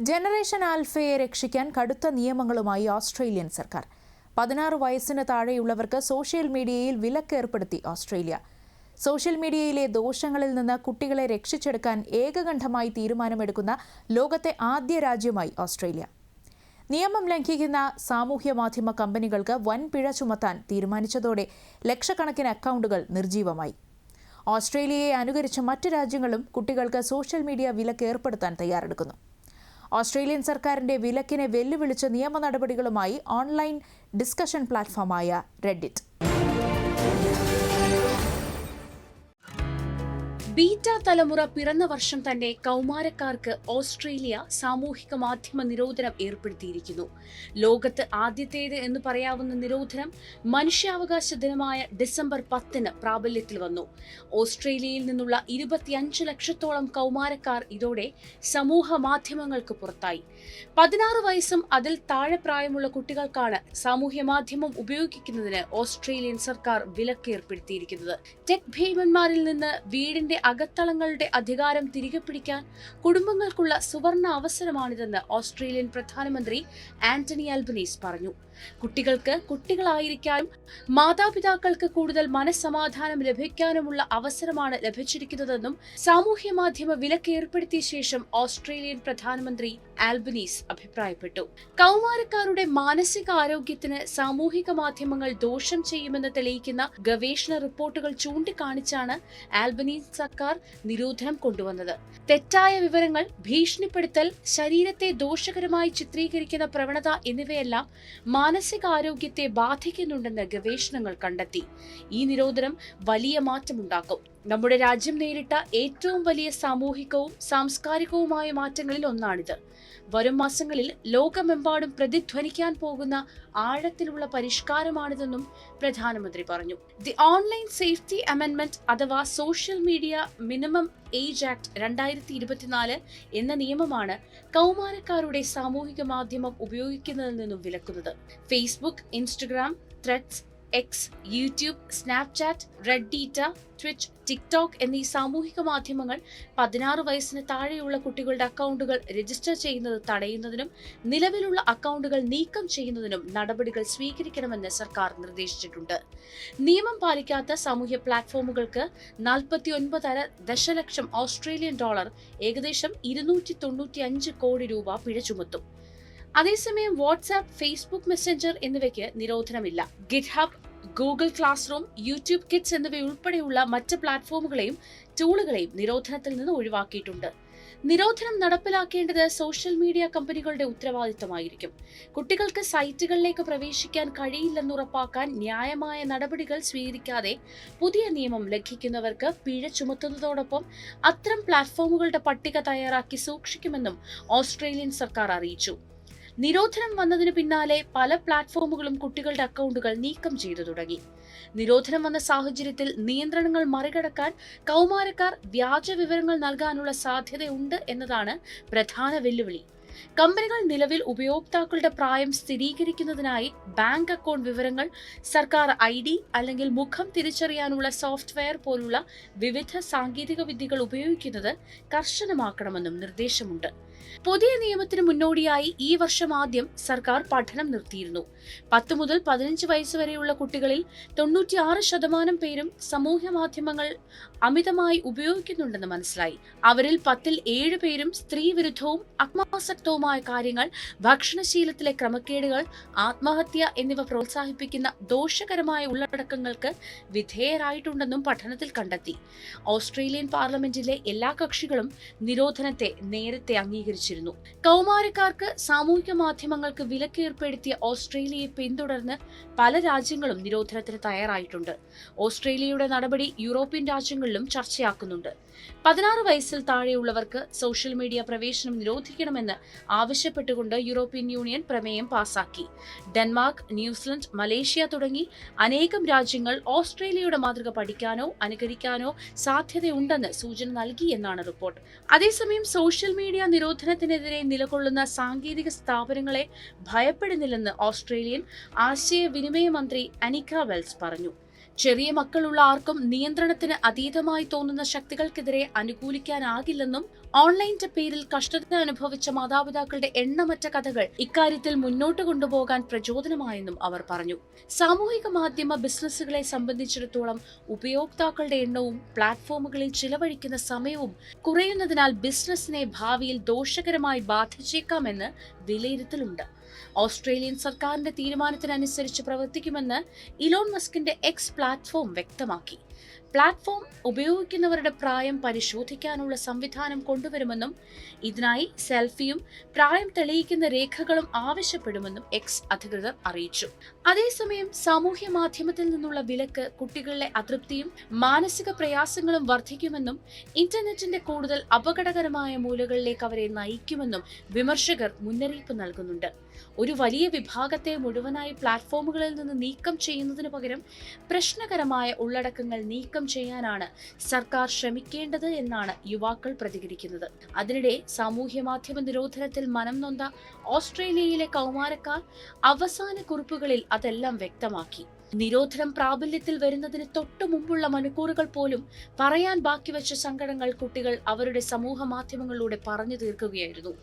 Generation ആൽഫയെ രക്ഷിക്കാൻ കടുത്ത നിയമങ്ങളുമായി Australian സർക്കാർ. പതിനാറ് വയസ്സിന് താഴെയുള്ളവർക്ക് സോഷ്യൽ മീഡിയയിൽ വിലക്ക് ഏർപ്പെടുത്തി ഓസ്ട്രേലിയ. സോഷ്യൽ മീഡിയയിലെ ദോഷങ്ങളിൽ നിന്ന് കുട്ടികളെ രക്ഷിച്ചെടുക്കാൻ ഏകകണ്ഠമായി തീരുമാനമെടുക്കുന്ന ലോകത്തെ ആദ്യ രാജ്യമായി ഓസ്ട്രേലിയ. നിയമം ലംഘിക്കുന്ന സാമൂഹ്യ മാധ്യമ കമ്പനികൾക്ക് വൻപിഴ ചുമത്താൻ തീരുമാനിച്ചതോടെ ലക്ഷക്കണക്കിന് അക്കൗണ്ടുകൾ നിർജീവമായി ഓസ്ട്രേലിയയെ അനുകരിച്ച മറ്റ് രാജ്യങ്ങളും കുട്ടികൾക്ക് സോഷ്യൽ മീഡിയ വിലക്ക് ഏർപ്പെടുത്താൻ തയ്യാറെടുക്കുന്നു. ഓസ്ട്രേലിയൻ സർക്കാരിന്റെ വിലക്കിനെ വെല്ലുവിളിച്ച നിയമ നടപടികളുമായി ഓൺലൈൻ ഡിസ്കഷൻ പ്ലാറ്റ്ഫോമായ റെഡിറ്റ് ബീറ്റ തലമുറ പിറന്ന വർഷം തന്നെ കൗമാരക്കാർക്ക് ഓസ്ട്രേലിയ സാമൂഹിക മാധ്യമ നിരോധനം ഏർപ്പെടുത്തിയിരിക്കുന്നു. ലോകത്ത് ആദ്യത്തേത് എന്ന് പറയാവുന്ന നിരോധനം മനുഷ്യാവകാശ ദിനമായ ഡിസംബർ പത്തിന് പ്രാബല്യത്തിൽ വന്നു. ഓസ്ട്രേലിയയിൽ നിന്നുള്ള ഇരുപത്തിയഞ്ച് ലക്ഷത്തോളം കൗമാരക്കാർ ഇതോടെ സമൂഹ മാധ്യമങ്ങൾക്ക് പുറത്തായി. പതിനാറ് വയസ്സും അതിൽ താഴെ പ്രായമുള്ള കുട്ടികൾക്കാണ് സാമൂഹ്യ മാധ്യമം ഉപയോഗിക്കുന്നതിന് ഓസ്ട്രേലിയൻ സർക്കാർ വിലക്ക് ഏർപ്പെടുത്തിയിരിക്കുന്നത് ടെക് ഭീമന്മാരിൽ നിന്ന് വീടിന്റെ അകത്തളങ്ങളുടെ അധികാരം തിരികെ പിടിക്കാൻ കുടുംബങ്ങൾക്കുള്ള സുവർണ അവസരമാണിതെന്ന് ഓസ്ട്രേലിയൻ പ്രധാനമന്ത്രി ആന്റണി ആൽബനീസ് പറഞ്ഞു. കുട്ടികൾക്ക് കുട്ടികളായിരിക്കാനും മാതാപിതാക്കൾക്ക് കൂടുതൽ മനസ്സമാധാനം ലഭിക്കാനുമുള്ള അവസരമാണ് ലഭിച്ചിരിക്കുന്നതെന്നും സാമൂഹ്യ മാധ്യമ വിലക്ക് ഏർപ്പെടുത്തിയ ശേഷം ഓസ്ട്രേലിയൻ പ്രധാനമന്ത്രി ആൽബനീസ് അഭിപ്രായപ്പെട്ടു. കൗമാരക്കാരുടെ മാനസിക ആരോഗ്യത്തിന് സാമൂഹിക മാധ്യമങ്ങൾ ദോഷം ചെയ്യുമെന്ന് തെളിയിക്കുന്ന ഗവേഷണ റിപ്പോർട്ടുകൾ ചൂണ്ടിക്കാണിച്ചാണ് ആൽബനീസ് സർക്കാർ നിരോധനം കൊണ്ടുവന്നത്. തെറ്റായ വിവരങ്ങൾ ഭീഷണിപ്പെടുത്തൽ ശരീരത്തെ ദോഷകരമായി ചിത്രീകരിക്കുന്ന പ്രവണത എന്നിവയെല്ലാം മാനസികാരോഗ്യത്തെ ബാധിക്കുന്നുണ്ടെന്ന് ഗവേഷണങ്ങൾ കണ്ടെത്തി. ഈ നിരോധനം വലിയ മാറ്റമുണ്ടാക്കും. നമ്മുടെ രാജ്യം നേരിട്ട ഏറ്റവും വലിയ സാമൂഹികവും സാംസ്കാരികവുമായ മാറ്റങ്ങളിൽ ഒന്നാണിത്. വരും മാസങ്ങളിൽ ലോകമെമ്പാടും പ്രതിധ്വനിക്കാൻ പോകുന്ന ആഴത്തിലുള്ള പരിഷ്കാരമാണിതെന്നും പ്രധാനമന്ത്രി പറഞ്ഞു. ദി ഓൺലൈൻ സേഫ്റ്റി അമെൻമെന്റ് അഥവാ social media minimum age act രണ്ടായിരത്തി ഇരുപത്തിനാല് എന്ന നിയമമാണ് കൗമാരക്കാരുടെ സാമൂഹിക മാധ്യമം ഉപയോഗിക്കുന്നതിൽ നിന്നും വിലക്കുന്നത്. Facebook Instagram Threads X YouTube Snapchat Reddit Twitch TikTok എന്നീ സാമൂഹിക മാധ്യമങ്ങൾ പതിനാറ് വയസ്സിന് താഴെയുള്ള കുട്ടികളുടെ അക്കൗണ്ടുകൾ രജിസ്റ്റർ ചെയ്യുന്നത് തടയുന്നതിനും നിലവിലുള്ള അക്കൗണ്ടുകൾ നീക്കം ചെയ്യുന്നതിനും നടപടികൾ സ്വീകരിക്കണമെന്ന് സർക്കാർ നിർദ്ദേശിച്ചിട്ടുണ്ട്. നിയമം പാലിക്കാത്ത സാമൂഹ്യ പ്ലാറ്റ്ഫോമുകൾക്ക് നാൽപ്പത്തി ഒൻപതര ദശലക്ഷം ഓസ്ട്രേലിയൻ ഡോളർ ഏകദേശം ഇരുന്നൂറ്റി തൊണ്ണൂറ്റി അഞ്ച് കോടി രൂപ പിഴ ചുമത്തും. അതേസമയം വാട്സാപ്പ് ഫേസ്ബുക്ക് മെസ്സഞ്ചർ എന്നിവയ്ക്ക് നിരോധനമില്ല. GitHub Google classroom YouTube kids എന്നിവയുൾപ്പെടെയുള്ള മറ്റ് പ്ലാറ്റ്ഫോമുകളെയും ടൂളുകളെയും നിരോധനത്തിൽ നിന്ന് ഒഴിവാക്കിയിട്ടുണ്ട്. നിരോധനം നടപ്പിലാക്കേണ്ടത് സോഷ്യൽ മീഡിയ കമ്പനികളുടെ ഉത്തരവാദിത്തമായിരിക്കും. കുട്ടികൾക്ക് സൈറ്റുകളിലേക്ക് പ്രവേശിക്കാൻ കഴിയില്ലെന്നുറപ്പാക്കാൻ ന്യായമായ നടപടികൾ സ്വീകരിക്കാതെ പുതിയ നിയമം ലംഘിക്കുന്നവർക്ക് പിഴ ചുമത്തുന്നതോടൊപ്പം അത്തരം പ്ലാറ്റ്ഫോമുകളുടെ പട്ടിക തയ്യാറാക്കി സൂക്ഷിക്കുമെന്നും ഓസ്ട്രേലിയൻ സർക്കാർ അറിയിച്ചു. നിരോധനം വന്നതിന് പിന്നാലെ പല പ്ലാറ്റ്ഫോമുകളും കുട്ടികളുടെ അക്കൗണ്ടുകൾ നീക്കം ചെയ്തു തുടങ്ങി. നിരോധനം വന്ന സാഹചര്യത്തിൽ നിയന്ത്രണങ്ങൾ മറികടക്കാൻ കൗമാരക്കാർ വ്യാജ വിവരങ്ങൾ നൽകാനുള്ള സാധ്യതയുണ്ട് എന്നതാണ് പ്രധാന വെല്ലുവിളി. കമ്പനികൾ നിലവിൽ ഉപയോക്താക്കളുടെ പ്രായം സ്ഥിരീകരിക്കുന്നതിനായി ബാങ്ക് അക്കൗണ്ട് വിവരങ്ങൾ സർക്കാർ ഐ ഡി അല്ലെങ്കിൽ മുഖം തിരിച്ചറിയാനുള്ള സോഫ്റ്റ്വെയർ പോലുള്ള വിവിധ സാങ്കേതിക വിദ്യകൾ ഉപയോഗിക്കുന്നത് കർശനമാക്കണമെന്നും നിർദ്ദേശമുണ്ട്. പുതിയ നിയമത്തിന് മുന്നോടിയായി ഈ വർഷം ആദ്യം സർക്കാർ പഠനം നിർത്തിയിരുന്നു. പത്ത് മുതൽ പതിനഞ്ച് വയസ്സ് വരെയുള്ള കുട്ടികളിൽ തൊണ്ണൂറ്റിയാറ് ശതമാനം പേരും സമൂഹ മാധ്യമങ്ങൾ അമിതമായി ഉപയോഗിക്കുന്നുണ്ടെന്ന് മനസ്സിലായി. അവരിൽ പത്തിൽ ഏഴ് പേരും സ്ത്രീ വിരുദ്ധവും ആത്മാസക്തവുമായ കാര്യങ്ങൾ ഭക്ഷണശീലത്തിലെ ക്രമക്കേടുകൾ ആത്മഹത്യ എന്നിവ പ്രോത്സാഹിപ്പിക്കുന്ന ദോഷകരമായ ഉള്ളടക്കങ്ങൾക്ക് വിധേയരായിട്ടുണ്ടെന്നും പഠനത്തിൽ കണ്ടെത്തി. ഓസ്ട്രേലിയൻ പാർലമെന്റിലെ എല്ലാ കക്ഷികളും നിരോധനത്തെ നേരത്തെ അംഗീകരിച്ചിരുന്നു കൗമാരക്കാർക്ക് സാമൂഹിക മാധ്യമങ്ങൾക്ക് വിലക്കേർപ്പെടുത്തിയ ഓസ്ട്രേലിയയെ പിന്തുടർന്ന് പല രാജ്യങ്ങളും നിരോധനത്തിന് തയ്യാറായിട്ടുണ്ട്. ഓസ്ട്രേലിയയുടെ നടപടി യൂറോപ്യൻ രാജ്യങ്ങളിലും ചർച്ചയാക്കുന്നുണ്ട്. പതിനാറ് വയസ്സിൽ താഴെയുള്ളവർക്ക് സോഷ്യൽ മീഡിയ പ്രവേശനം നിരോധിക്കണമെന്ന് ആവശ്യപ്പെട്ടുകൊണ്ട് യൂറോപ്യൻ യൂണിയൻ പ്രമേയം പാസാക്കി. ഡെൻമാർക്ക് ന്യൂസിലൻഡ് മലേഷ്യ തുടങ്ങി അനേകം രാജ്യങ്ങൾ ഓസ്ട്രേലിയയുടെ മാതൃക പഠിക്കാനോ അനുകരിക്കാനോ സാധ്യതയുണ്ടെന്ന് സൂചന നൽകി എന്നാണ് റിപ്പോർട്ട്. അതേസമയം സോഷ്യൽ മീഡിയ നിരോധനത്തിനെതിരെ നിലകൊള്ളുന്ന സാങ്കേതിക സ്ഥാപനങ്ങളെ ഭയപ്പെടുന്നില്ലെന്ന് ഓസ്ട്രേലിയൻ ആശയവിനിമയ മന്ത്രി അനിക്ക വെൽസ് പറഞ്ഞു. ചെറിയ മക്കളുള്ള ആർക്കും നിയന്ത്രണത്തിന് അതീതമായി തോന്നുന്ന ശക്തികൾക്കെതിരെ അനുകൂലിക്കാനാകില്ലെന്നും ഓൺലൈന്റെ പേരിൽ കഷ്ടത അനുഭവിച്ച മാതാപിതാക്കളുടെ എണ്ണമറ്റ കഥകൾ ഇക്കാര്യത്തിൽ മുന്നോട്ട് കൊണ്ടുപോകാൻ പ്രചോദനമായെന്നും അവർ പറഞ്ഞു. സാമൂഹിക മാധ്യമ ബിസിനസ്സുകളെ സംബന്ധിച്ചിടത്തോളം ഉപയോക്താക്കളുടെ എണ്ണവും പ്ലാറ്റ്ഫോമുകളിൽ ചിലവഴിക്കുന്ന സമയവും കുറയുന്നതിനാൽ ബിസിനസ്സിനെ ഭാവിയിൽ ദോഷകരമായി ബാധിച്ചേക്കാമെന്ന് വിലയിരുത്തലുണ്ട്. ഓസ്ട്രേലിയൻ സർക്കാരിന്റെ തീരുമാനത്തിനനുസരിച്ച് പ്രവർത്തിക്കുമെന്ന് ഇലോൺ മസ്കിന്റെ എക്സ് പ്ലാറ്റ്ഫോം വ്യക്തമാക്കി. പ്ലാറ്റ്ഫോം ഉപയോഗിക്കുന്നവരുടെ പ്രായം പരിശോധിക്കാനുള്ള സംവിധാനം കൊണ്ടുവരുമെന്നും ഇതിനായി സെൽഫിയും പ്രായം തെളിയിക്കുന്ന രേഖകളും ആവശ്യപ്പെടുമെന്നും എക്സ് അധികൃതർ അറിയിച്ചു. അതേസമയം സാമൂഹ്യ മാധ്യമത്തിൽ നിന്നുള്ള വിലക്ക് കുട്ടികളിലെ അതൃപ്തിയും മാനസിക പ്രയാസങ്ങളും വർദ്ധിക്കുമെന്നും ഇന്റർനെറ്റിന്റെ കൂടുതൽ അപകടകരമായ മൂലകളിലേക്ക് അവരെ നയിക്കുമെന്നും വിമർശകർ മുന്നറിയിപ്പ് നൽകുന്നുണ്ട്. ഒരു വലിയ വിഭാഗത്തെ മുഴുവനായി പ്ലാറ്റ്ഫോമുകളിൽ നിന്ന് നീക്കം ചെയ്യുന്നതിനു പകരം പ്രശ്നകരമായ ഉള്ളടക്കങ്ങൾ നീക്കം ചെയ്യാനാണ് സർക്കാർ ശ്രമിക്കേണ്ടത് എന്നാണ് യുവാക്കൾ പ്രതികരിക്കുന്നത്. അതിനിടെ സാമൂഹ്യ മാധ്യമ നിരോധനത്തിൽ മനം നൊന്ത ഓസ്ട്രേലിയയിലെ കൗമാരക്കാർ അവസാന കുറിപ്പുകളിൽ അതെല്ലാം വ്യക്തമാക്കി. നിരോധനം പ്രാബല്യത്തിൽ വരുന്നതിന് തൊട്ടു മുമ്പുള്ള മണിക്കൂറുകൾ പോലും പറയാൻ ബാക്കി വെച്ച സങ്കടങ്ങൾ കുട്ടികൾ അവരുടെ സമൂഹ മാധ്യമങ്ങളിലൂടെ പറഞ്ഞു തീർക്കുകയായിരുന്നു.